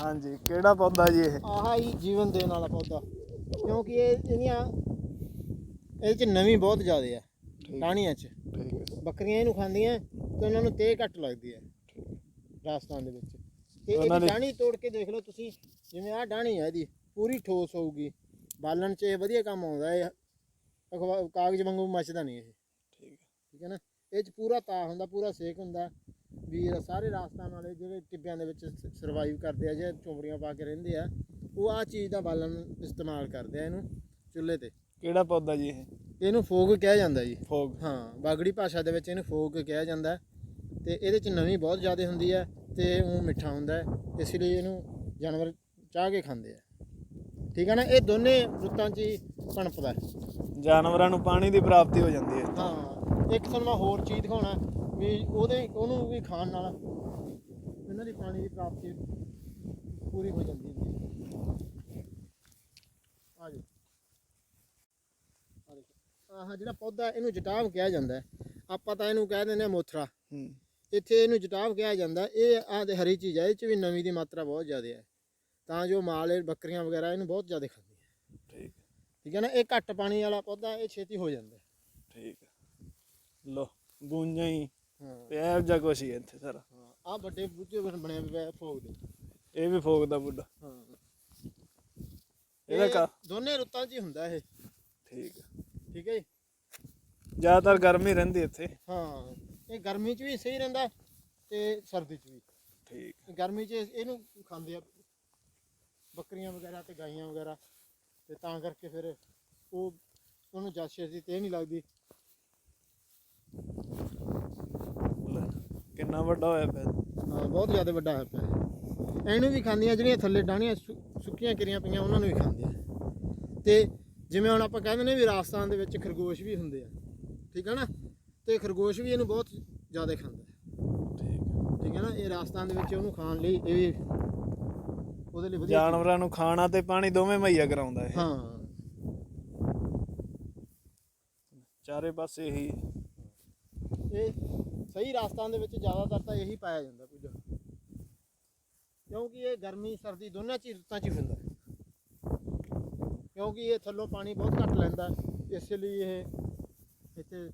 ਹਾਂਜੀ ਕਿਹੜਾ ਪੌਦਾ ਜੀ ਇਹ? ਆਹ ਹੀ ਜੀਵਨ ਦੇਣ ਵਾਲਾ ਪੌਦਾ। ਕਿਉਂਕਿ ਇਹ ਇਹਦੀਆਂ ਇਹਦੇ ਚ ਨਵੀਂ ਬਹੁਤ ਜ਼ਿਆਦਾ ਆ ਟਾਹਣੀਆਂ ਚ। ਠੀਕ ਹੈ। ਬੱਕਰੀਆਂ ਇਹਨੂੰ ਖਾਂਦੀਆਂ ਤੇ ਉਹਨਾਂ ਨੂੰ ਤੇਹ ਘੱਟ ਲੱਗਦੀ ਹੈ ਰਾਜਸਥਾਨ ਦੇ ਵਿੱਚ। ਤੇ ਉਹਨਾਂ ਇਹ ਨੇ- ਡਾਣੀ ਤੋੜ ਕੇ ਦੇਖ ਲਓ ਤੁਸੀਂ ਜਿਵੇਂ ਆਹ ਡਾਣੀ ਹੈ ਇਹਦੀ ਪੂਰੀ ਠੋਸ ਹੋਊਗੀ। ਬਾਲਣ 'ਚ ਇਹ ਵਧੀਆ ਕੰਮ ਆਉਂਦਾ ਹੈ ਅਖਬਾ- ਕਾਗਜ਼ ਵਾਂਗੂ ਮੱਚਦਾ ਨਹੀਂ ਇਹ। ਠੀਕ ਹੈ। ਠੀਕ ਹੈ ਨਾ? ਇਹ 'ਚ ਪੂਰਾ ਤਾ ਹੁੰਦਾ ਪੂਰਾ ਸੇਕ ਹੁੰਦਾ। ਵੀ ਸਾਰੇ ਰਾਜਸਥਾਨ ਵਾਲੇ ਜਿਹੜੇ ਟਿੱਬਿਆਂ ਦੇ ਵਿੱਚ ਸਰਵਾਈਵ ਕਰਦੇ ਆ ਜਾਂ ਝੋਂਪੜੀਆਂ ਪਾ ਕੇ ਰਹਿੰਦੇ ਆ ਉਹ ਆ ਚੀਜ਼ ਦਾ ਬਾਲਣ ਇਸਤੇਮਾਲ ਕਰਦੇ ਆ ਇਹਨੂੰ ਚੁੱਲ੍ਹੇ ਤੇ। ਕਿਹੜਾ ਪੌਦਾ ਜੀ ਇਹ? ਇਹਨੂੰ ਫੋਗ ਕਿਹਾ ਜਾਂਦਾ ਜੀ। ਫੋਗ। ਹਾਂ ਬਾਗੜੀ ਭਾਸ਼ਾ ਦੇ ਵਿੱਚ ਇਹਨੂੰ ਫੋਕ ਕਿਹਾ ਜਾਂਦਾ। ਤੇ ਇਹਦੇ ਚ ਨਵੀਂ ਬਹੁਤ ਜ਼ਿਆਦਾ ਹੁੰਦੀ ਹੈ ਤੇ ਉਹ ਮਿੱਠਾ ਹੁੰਦਾ ਇਸ ਲਈ ਇਹਨੂੰ ਜਾਨਵਰ ਚਾਹ ਕੇ ਖਾਂਦੇ ਆ। ਠੀਕ ਹੈ ਨਾ? ਇਹ ਦੋਨੇ ਰੁੱਤਾਂ 'ਚ ਹੀ ਪਣਪਦਾ ਜਾਨਵਰਾਂ ਨੂੰ ਪਾਣੀ ਦੀ ਪ੍ਰਾਪਤੀ ਹੋ ਜਾਂਦੀ ਹੈ। ਹਾਂ ਇੱਕ ਤੁਹਾਨੂੰ ਮੈਂ ਹੋਰ ਚੀਜ਼ ਦਿਖਾਉਣਾ। ਵੀ ਉਹਦੇ ਉਹਨੂੰ ਵੀ ਖਾਣ ਨਾਲ ਇਹਨਾਂ ਦੀ ਪਾਣੀ ਦੀ ਪ੍ਰਾਪਤੀ ਪੂਰੀ ਹੋ ਜਾਂਦੀ ਹੈ। ਆ ਜੀ ਆਹ ਜਿਹੜਾ ਪੌਦਾ ਇਹਨੂੰ ਜਟਾਵ ਕਿਹਾ ਜਾਂਦਾ ਆਪਾਂ ਤਾਂ ਇਹਨੂੰ ਕਹਿ ਦਿੰਦੇ ਆ ਮੋਥਰਾ। ਇੱਥੇ ਇਹਨੂੰ ਜਟਾਵ ਕਿਹਾ ਜਾਂਦਾ ਇਹ ਆਹ ਤੇ ਹਰੀ ਚੀਜ਼ ਹੈ ਇਹ ਚ ਵੀ ਨਮੀ ਦੀ ਮਾਤਰਾ ਬਹੁਤ ਜ਼ਿਆਦਾ ਹੈ। ਤਾਂ ਜੋ ਮਾਲ ਬੱਕਰੀਆਂ ਵਗੈਰਾ ਇਹਨੂੰ ਬਹੁਤ ਜ਼ਿਆਦਾ ਖਾਂਦੀਆਂ ਠੀਕ। ਠੀਕ ਹੈ ਨਾ? ਇਹ ਘੱਟ ਪਾਣੀ ਵਾਲਾ ਪੌਦਾ ਇਹ ਛੇਤੀ ਹੋ ਜਾਂਦਾ। ਠੀਕ। ਲੋ ਗੂੰਜਾਂ ਹਾਂ ਤੇ ਇਹ ਜਿਹਾ ਕੁਛ ਹੀ ਹੈ ਇੱਥੇ ਸਾਰਾ। ਆ ਵੱਡੇ ਬੂਝੇ ਬਣ ਹੋਏ ਆ ਫੋਗ ਦੇ। ਇਹ ਵੀ ਫੋਗ ਦਾ ਬੁੱਢਾ। ਹਾਂ। ਇਹਦਾ ਇਹ ਕਾ ਦੋਨੇ ਰੁੱਤਾਂ 'ਚ ਹੀ ਹੁੰਦਾ ਇਹ। ਠੀਕ ਹੈ ਠੀਕ ਹੈ ਜੀ? ਜ਼ਿਆਦਾਤਰ ਗਰਮੀ ਰਹਿੰਦੀ ਇੱਥੇ। ਹਾਂ ਇਹ ਗਰਮੀ 'ਚ ਵੀ ਸਹੀ ਰਹਿੰਦਾ ਤੇ ਸਰਦੀ 'ਚ ਵੀ। ਠੀਕ। ਗਰਮੀ 'ਚ ਇਹਨੂੰ ਖਾਂਦੇ ਆ ਬੱਕਰੀਆਂ ਵਗੈਰਾ ਤੇ ਗਾਈਆਂ ਵਗੈਰਾ ਤੇ ਤਾਂ ਕਰਕੇ ਫਿਰ ਉਹ ਉਹਨੂੰ ਜਾਸ਼ੇ ਦੀ ਤੇ ਨਹੀਂ ਲੱਗਦੀ ਲੈ, ਕਿੰਨਾ ਵੱਡਾ ਹੋਇਆ ਪਿਆ? ਹਾਂ ਬਹੁਤ ਜ਼ਿਆਦਾ ਵੱਡਾ ਹੈ ਪਿਆ ਇਹ। ਇਹਨੂੰ ਵੀ ਖਾਂਦੀਆਂ ਜਿਹੜੀਆਂ ਥੱਲੇ ਡਾਣੀਆਂ ਸੁੱਕੀਆਂ ਕਿਰੀਆਂ ਪਈਆਂ ਉਹਨਾਂ ਨੂੰ ਵੀ ਖਾਂਦੇ ਆ ਤੇ ਜਿਵੇਂ ਹੁਣ ਆਪਾਂ ਕਹਿੰਦੇ ਨੇ ਵੀ ਰਾਜਸਥਾਨ ਦੇ ਵਿੱਚ ਖਰਗੋਸ਼ ਵੀ ਹੁੰਦੇ ਆ ਠੀਕ ਹੈ ਨਾ? ਤੇ ਖਰਗੋਸ਼ ਵੀ ਇਹਨੂੰ ਬਹੁਤ ਜ਼ਿਆਦਾ ਖਾਂਦਾ ਠੀਕ ਹੈ ਠੀਕ ਹੈ ਨਾ? ਇਹ ਰਾਜਸਥਾਨ ਦੇ ਵਿੱਚ ਉਹਨੂੰ ਖਾਣ ਲਈ ਇਹ ਵੀ ਉਹਦੇ ਲਈ ਵਧੀਆ ਜਾਨਵਰਾਂ ਨੂੰ ਖਾਣਾ ਤੇ ਪਾਣੀ ਦੋਵੇਂ ਮੁਹੱਈਆ ਕਰਾਉਂਦਾ ਇਹ। ਹਾਂ। ਚਾਰੇ ਪਾਸੇ ਇਹੀ। ਇਹ ਸਹੀ ਰਾਸਤਾਂ ਦੇ ਵਿੱਚ ਜ਼ਿਆਦਾਤਰ ਤਾਂ ਇਹੀ ਪਾਇਆ ਜਾਂਦਾ ਕੁਝ। ਕਿਉਂਕਿ ਇਹ ਗਰਮੀ, ਸਰਦੀ ਦੋਨਾਂ ਚ, ਰੁੱਤਾਂ ਚ ਹੀ ਹੁੰਦਾ ਕਿਉਂਕਿ ਇਹ ਥੱਲੋਂ ਪਾਣੀ ਬਹੁਤ ਘੱਟ ਲੈਂਦਾ। ਇਸ ਲਈ ਇਹ ਇੱਥੇ